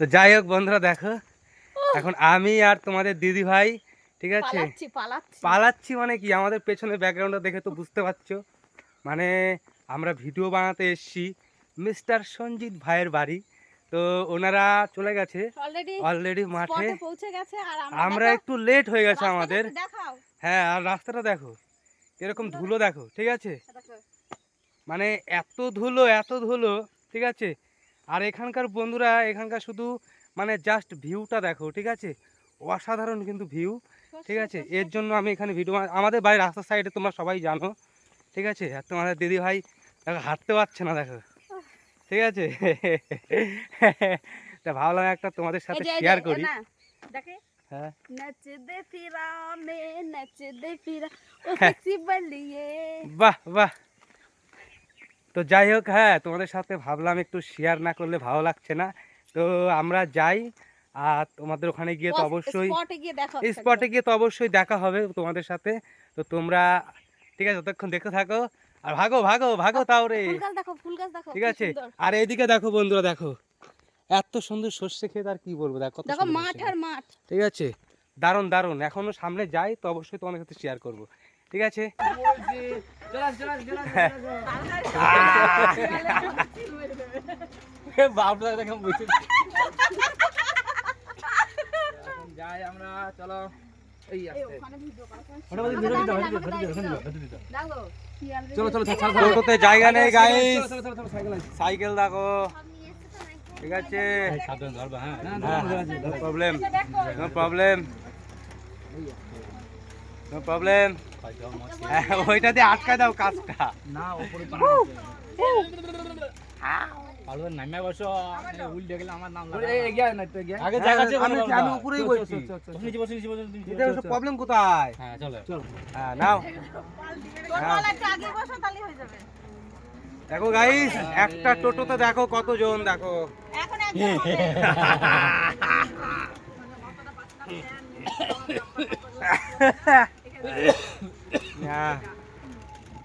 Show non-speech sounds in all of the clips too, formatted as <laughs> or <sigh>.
তো যাই হোক বন্ধুরা দেখো। এখন আমি আর তোমাদের দিদি ভাই ঠিক আছে? পালাচ্ছি মানে কি? আমাদের পেছনে ব্যাকগ্রাউন্ডটা দেখে তো বুঝতে পারছ। মানে আমরা ভিডিও বানাতে এসেছি মিস্টার সঞ্জিত ভাইয়ের বাড়ি। তো ওনারা চলে গেছে। অলরেডি মাঠে। আমরা একটু লেট হয়ে গেছে আমাদের। হ্যাঁ আর রাস্তাটা দেখো। এরকম ধুলো দেখো ঠিক আছে? মানে এত ধুলো এত ধুলো ঠিক আছে? আর এখানকার বন্ধুরা এখানকার শুধু মানে জাস্ট ভিউটা দেখো ঠিক আছে? অসাধারণ কিন্তু ভিউ ঠিক আছে? এর জন্য আমি এখানে ভিডিও আমাদের বাড়ির রাস্তার সাইডে তোমরা সবাই জানো ঠিক আছে? আর তোমাদের দিদি ভাই দেখো হাঁটতে পারছে না দেখো। ঠিক আছে? <laughs> তা ভাবলাম একটা তোমাদের সাথে শেয়ার করি। হ্যাঁ।, হ্যাঁ। বাহ বাহ। তো যাই হোক হ্যাঁ তোমাদের সাথে ভাবলাম একটু শেয়ার না করলে ভালো লাগছে না। তো আমরা যাই আর তোমাদের ওখানে গিয়ে তো অবশ্যই স্পটে গিয়ে দেখো এই স্পটে গিয়ে তো অবশ্যই দেখা হবে তোমাদের সাথে। তো তোমরা ঠিক আছে যতক্ষণ দেখতে থাকো। আর ভাগো ভাগো ভাগো তাও রে। ফুল গাছ দেখো ফুল গাছ দেখো ঠিক আছে? আর এইদিকে দেখো বন্ধুরা দেখো। এত সুন্দর সর্ষে খেতে আর কি বলব দেখো দেখো মাঠ আর মাঠ। ঠিক আছে? দারুণ দারুণ। এখনও সামনে যাই তো অবশ্যই তোমাদের সাথে শেয়ার করব। ঠিক আছে? বাপরা দেখে বুঝতে যাই আমরা চলো জায়গা নেই গাইস সাইকেল দেখো ঠিক আছে হ্যাঁ প্রবলেম প্রবলেম নো প্রবলেম <laughs> ওইটা দিয়ে আটকায় দাও কাজটা। না উপরে পালো নামে বসো। উল্টে গেলে আমার নাম এগিয়ে না একটু এগিয়ে আগে জায়গা আছে, আমি- আমি উপরেই বসছি। তুমি নিচে বসো নিচে বসো তুমি এটা বসো। প্রবলেম কোথায়? হ্যাঁ চলো। চলো। হ্যাঁ নাও। তোর বল একটু আগে বসো তাহলে হয়ে যাবে। দেখো গাইস একটা টোটোতে দেখো কতজন দেখো। এখন হবে। <laughs> <laughs>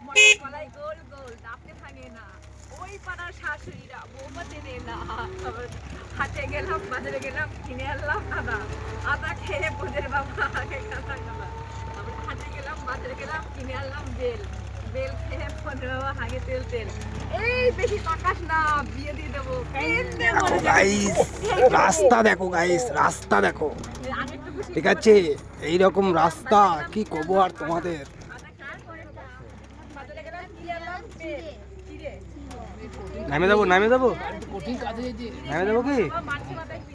মটর গোল গোল দাপতে ভাঙে না ওই পাড়ার শাশুড়িরা বৌমা চেনে না হাটে গেলাম বাজারে গেলাম কিনে আনলাম আদা আদা খেয়ে বোঝের বাবা আগে কাঁচা কাঁচা তারপরে হাটে গেলাম বাজারে গেলাম কিনে আনলাম বেল বেল খেয়ে বোঝের বাবা তেল তেল এই বেশি তাকাস না বিয়ে দিয়ে দেবো। রাস্তা দেখো গাইস রাস্তা দেখো। আমি ঠিক আছে এই রকম রাস্তা কি কব আর তোমাদের? নামে যাব নামে হয়েছে নামে দেবো কি?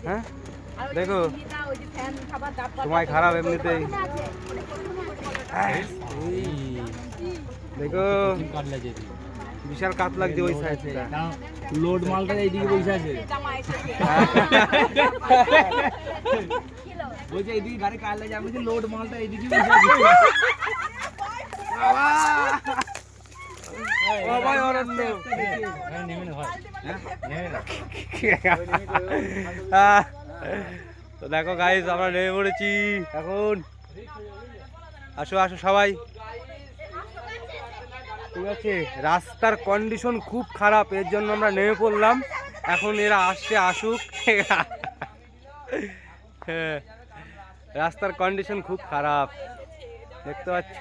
হ্যাঁ? দেখো। চিনিটা, ওই যে ফ্যান সময় খারাপ এমনিতেই। দেখো বিশাল কাত লাগছে ওই সাইড লোড মালটা এইদিকে বসে আছে। <laughs> বলছে এইদিকে গাড়ি আমি লোড মালটা এইদিকে হ্যাঁ, তো দেখো গাইস আমরা নেমে পড়েছি। এখন আসো আসো সবাই। ঠিক আছে রাস্তার কন্ডিশন খুব খারাপ এর জন্য আমরা নেমে পড়লাম। এখন এরা আসছে আসুক। হ্যাঁ, রাস্তার কন্ডিশন খুব খারাপ। দেখতে পাচ্ছ?